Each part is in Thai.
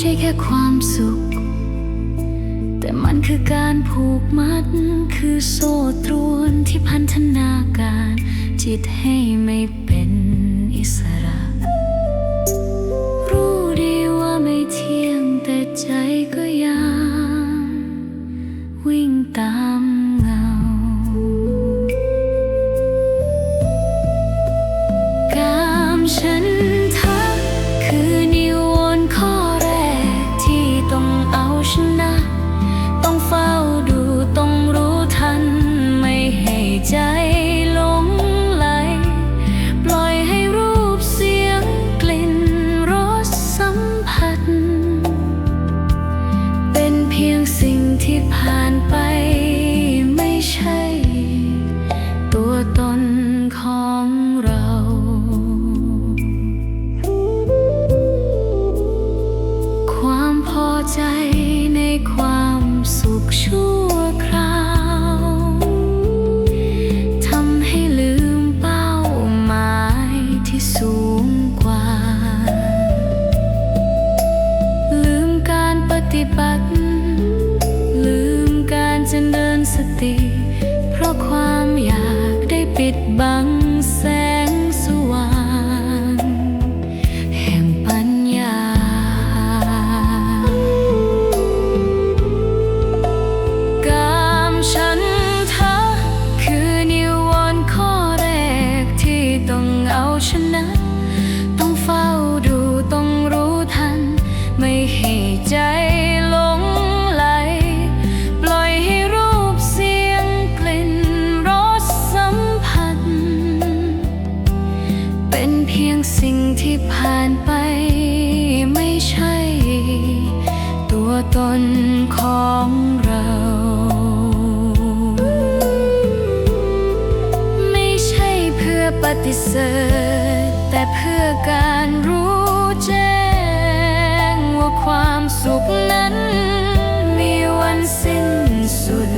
ใช่แค่ความสุข แต่มันคือการผูกมัด คือโซ่ตรวนที่พันธนาการ จิตให้ไม่เป็นอิสระ รู้ดีว่าไม่เที่ยงแต่ใจก็ยัง วิ่งตาม ติ เพราะความอยากได้ปิดบัง สุขนั้นมีวันสิ้นสุด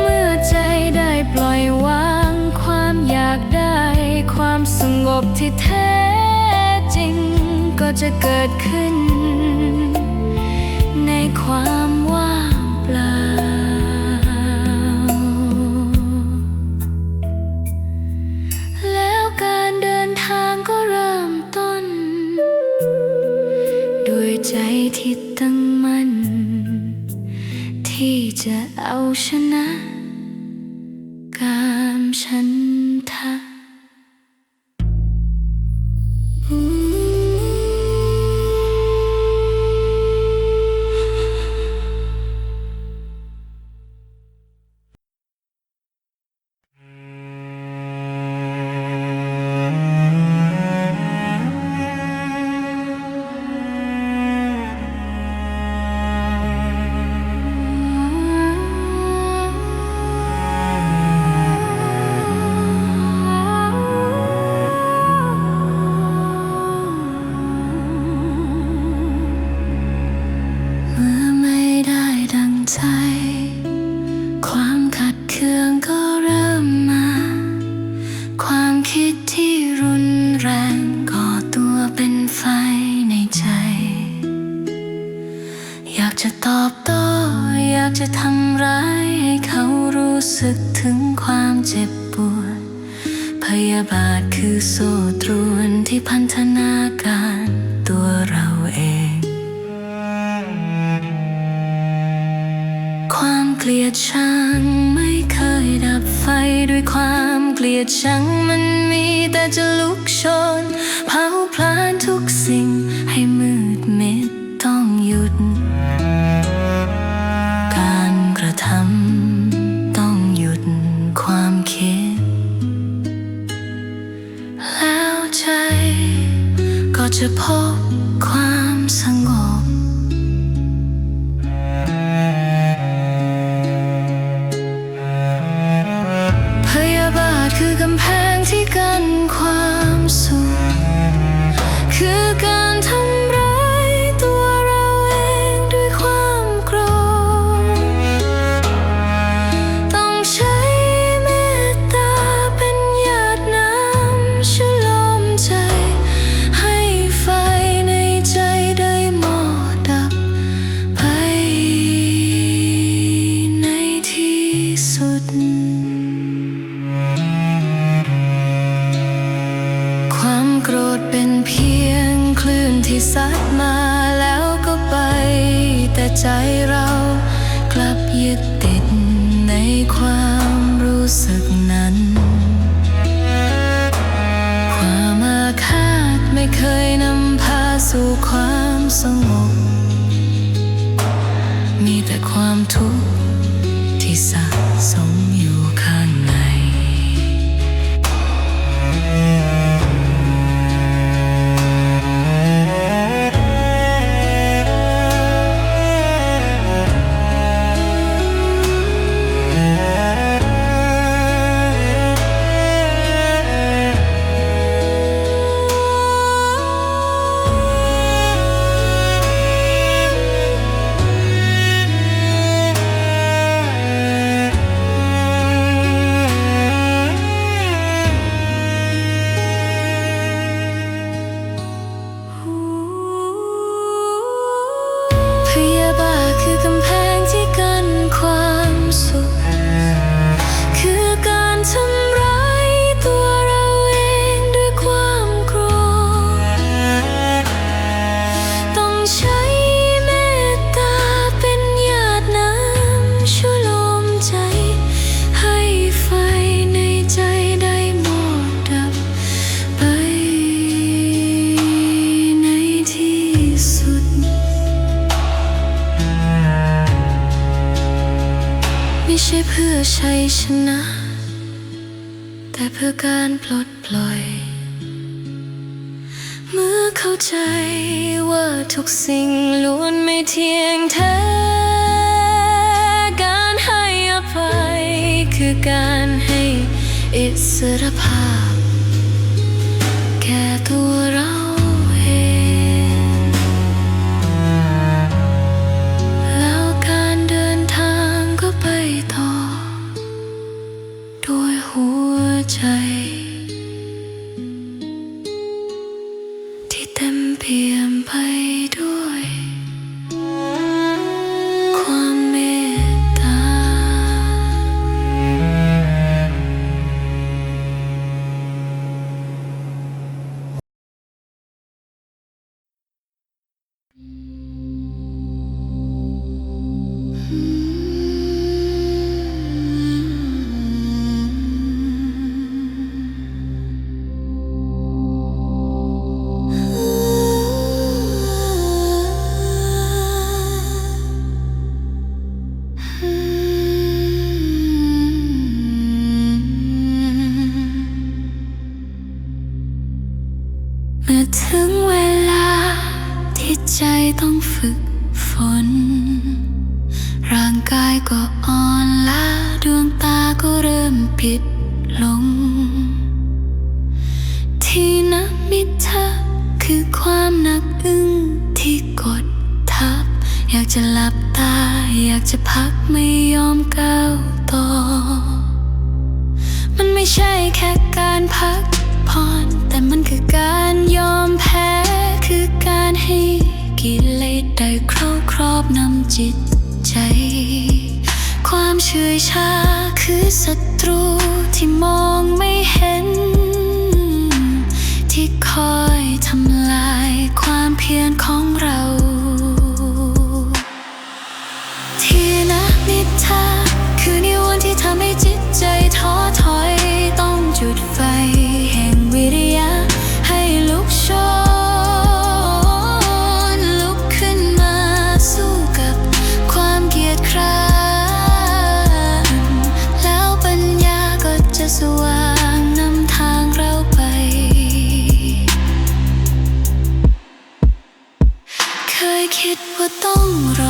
เมื่อใจได้ปล่อยวาง ความอยากได้ความสงบที่แท้จริง ก็จะเกิดขึ้น ตั้งมั่นที่จะเอาชนะ ดชังไม่เคยดับไฟด้วยความเกลียดชังมันมีแต่จะลุกชนเผาพลาน ความรู้สึก พื่อชัยชนะ แต่เพื่อการปลดปล่อย เมื่อเข้าใจว่าทุกสิ่งล้วนไม่เที่ยงแท้ การให้อภัยคือการให้อิสรภาพ chạy ิตใจ ความเฉื่อยชาคือศัตรูที่มองไม่เห็น ที่คอยทำลายความเพียรของ วางนำทางเราไป เคยคิดว่าต้องรอ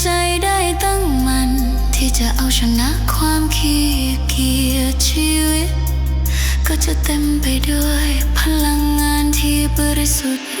ใจได้ตั้งมัน ที่จะเอาชนะความขี้เกียจชีวิต ก็จะเต็มไปด้วยพลังงานที่บริสุทธิ์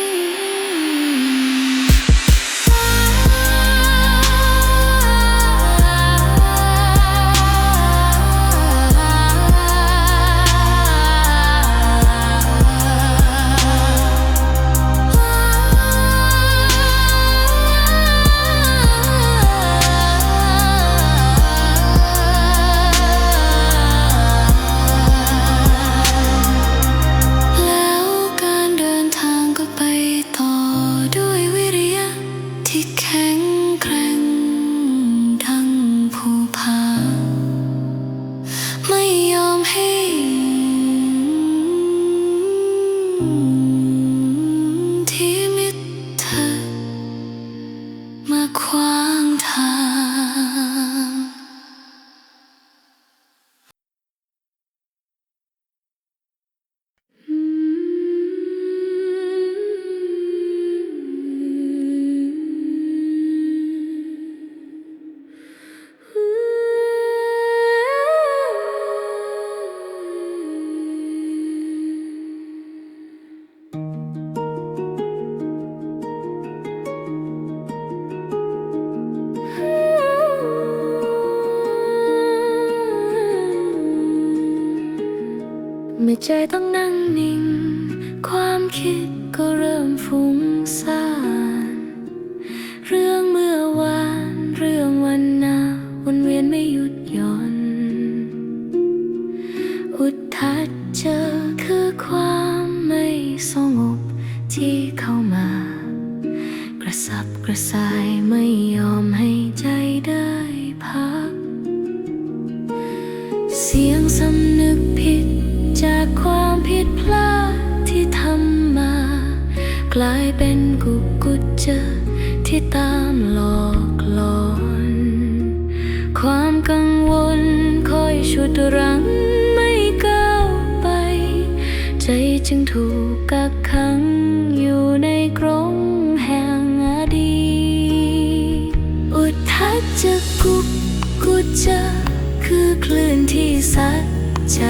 ใจต้งนั้น กลายเป็นกุกกุจเจอที่ตามหลอกหลอน ความกังวลคอยชุดรั้งไม่ก้าวไป ใจจึงถูกกักขังอยู่ในกรงแห่งอดีตอุทธัจจะกุกกุจเจอคือคลื่นที่สัดใจ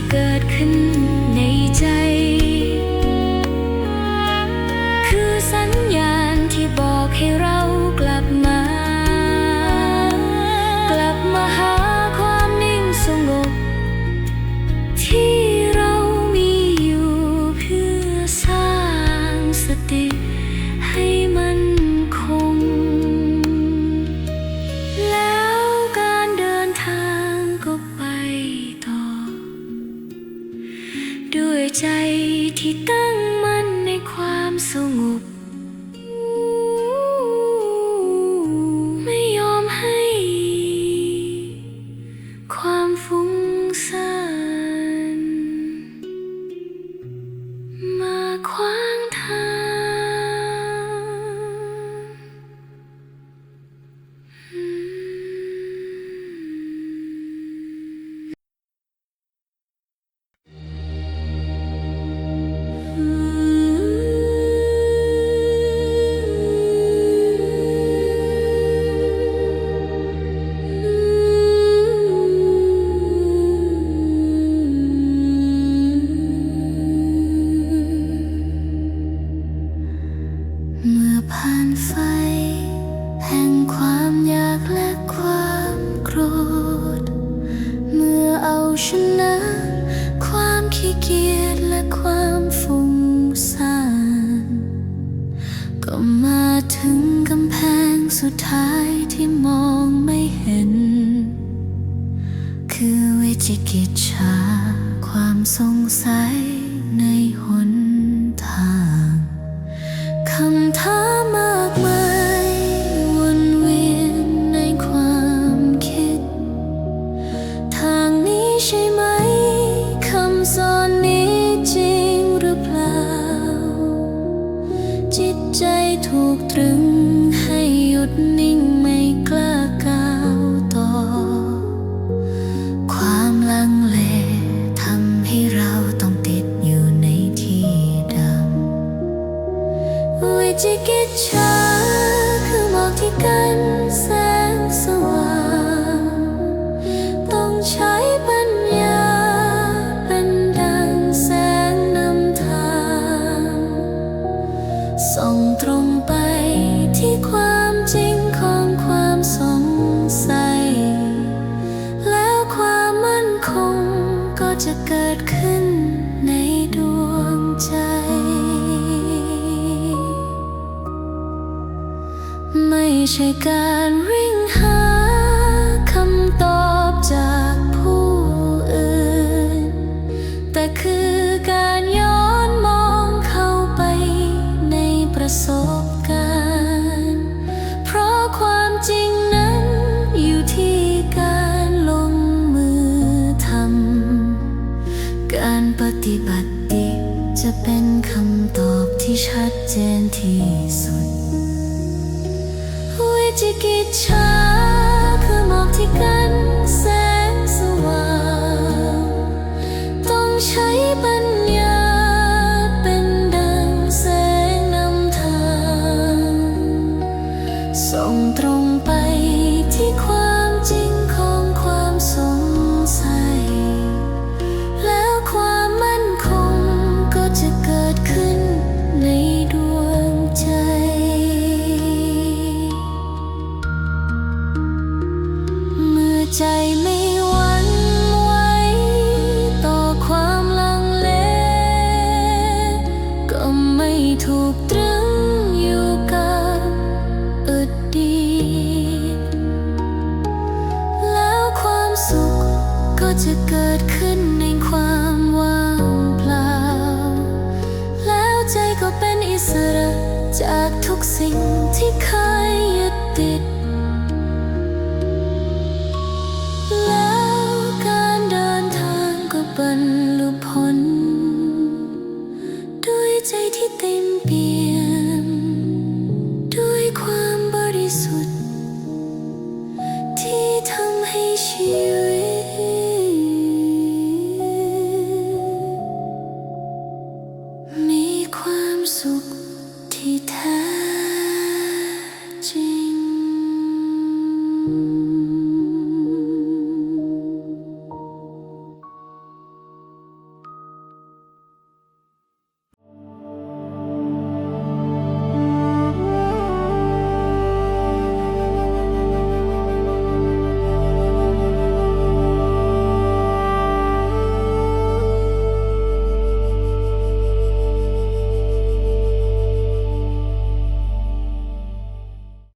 ที่เกิดขึ้นในใจ คือสัญญาณที่บอกให้เรา ผ่านไฟ แห่งความอยากและความโกรธ เมื่อเอาชนะ ความขี้เกียจและความฟุ้งซ่านก็มาถึงกำแพงสุดท้ายที่มองไม่เห็น คือวิจิกิจฉาความสงสัย ถูกตรึงให้หยุดนิ่ wish I could จะกิจชาคือหมองที่กันแส